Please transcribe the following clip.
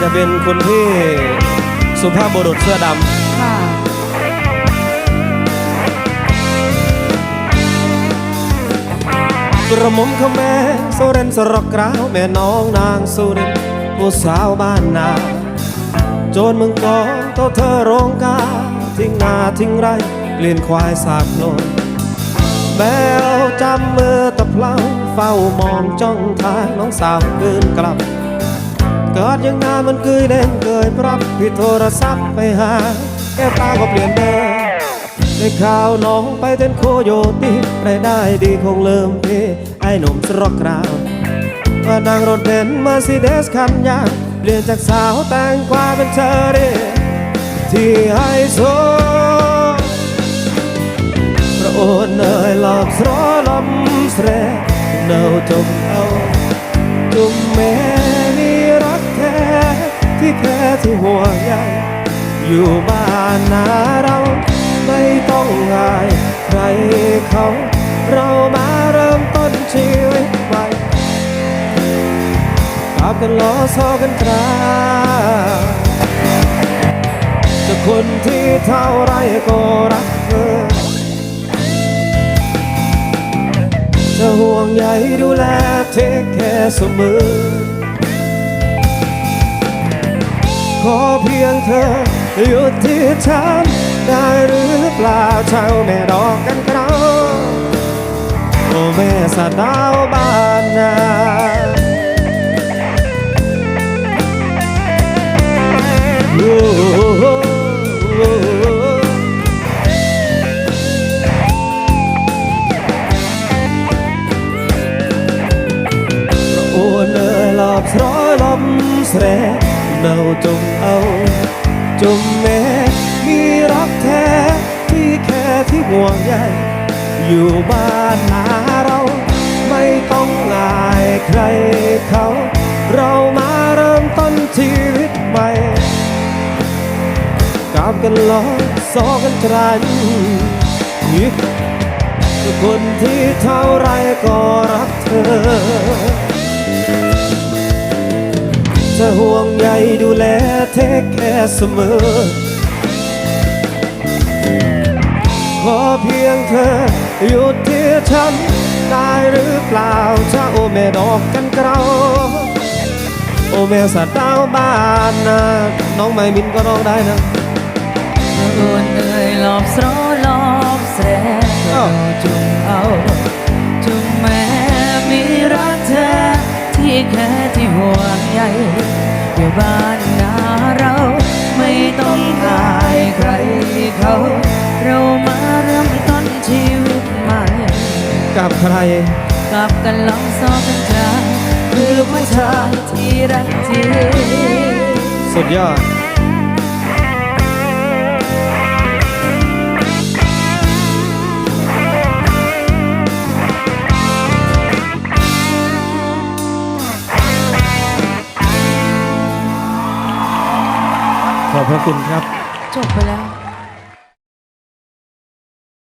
จะเป็นคุณพี่สุภาพบุรุษเสื้อดำค่ะกระม่อมขแม่โซเรนสรกกราวแม่น้องนางสุรินผู้สาวบ้านนาโจรมึงกองเท่าเธอโรงกาทิ้งนาทิ้งไรเลียนควายสากโคลนแมวจำมือตะเพลาเฝ้ามองจ้องทางน้องสาวคืนกลับ กิดยังนามันเกยเล่นเกยปรับพี่โทรศัพท์ไปหา แก้ตาก็เปลี่ยนเบอร์ได้ข่าวน้องไปเต้นโคโยตี้รายได้ดีคงเริ่มพี่ไอ้หนุ่มสรอกกราวว่านั่งรถเบนซ์มาซีเดสคันยาวเปลี่ยนจากสาวแต่งกวาเป็นเชอรี่ที่ไฮโซพระโอนเนยหลอกสรอลำเสรเนาจมเอาจุมเมแท้ ที่แท้ที่ห่วงใยอยู่บ้านนาเราไม่ต้องอายใครเขาเรามาเริ่มต้นชีวิตใหม่กลับกันล้อซอกันตราจะคนที่เท่าไรก็รักเธอจะห่วงใยดูแลเทคแค่เสมอ ขอเพียงเธอหยุดที่ฉันได้หรือเปล่าเช่าแม่ดอกกันคราวโอแม่สะดาวบ้านนาโอ้ เนาจมเอาจมแม่มีรักแท้ที่แค่ที่ห่วงใยอยู่บ้านนาเรา ไม่ต้องอายใครเขา เรามาเริ่มต้นชีวิตใหม่กลับกันล้อซอกันตรันนี่คือคนที่เท่าไรก็รักเธอ จะห่วงใยดูแลเทคแค่เสมอ ขอเพียงเธอหยุดที่ฉันได้หรือเปล่าถ้าโอแม่ดอกกันเกลาโอแม่สัตว์ดาวบ้านนะน้องไม่มินก็ร้องได้นะโอนเอ่ยหลอบสรอลอบแสรอ้าจุงเอาจุงแม่มีรักเธอที่แค่ที่ห่วงใย อยู่บ้านนาเรา ไม่ต้องอายใครเขา เรามาเริ่มต้นชีวิตใหม่ กับใคร กลับกันลองสอบกันจาคือผู้ชายที่รักจริงสุดยอด อบพระคุณครับ จบไปแล้ว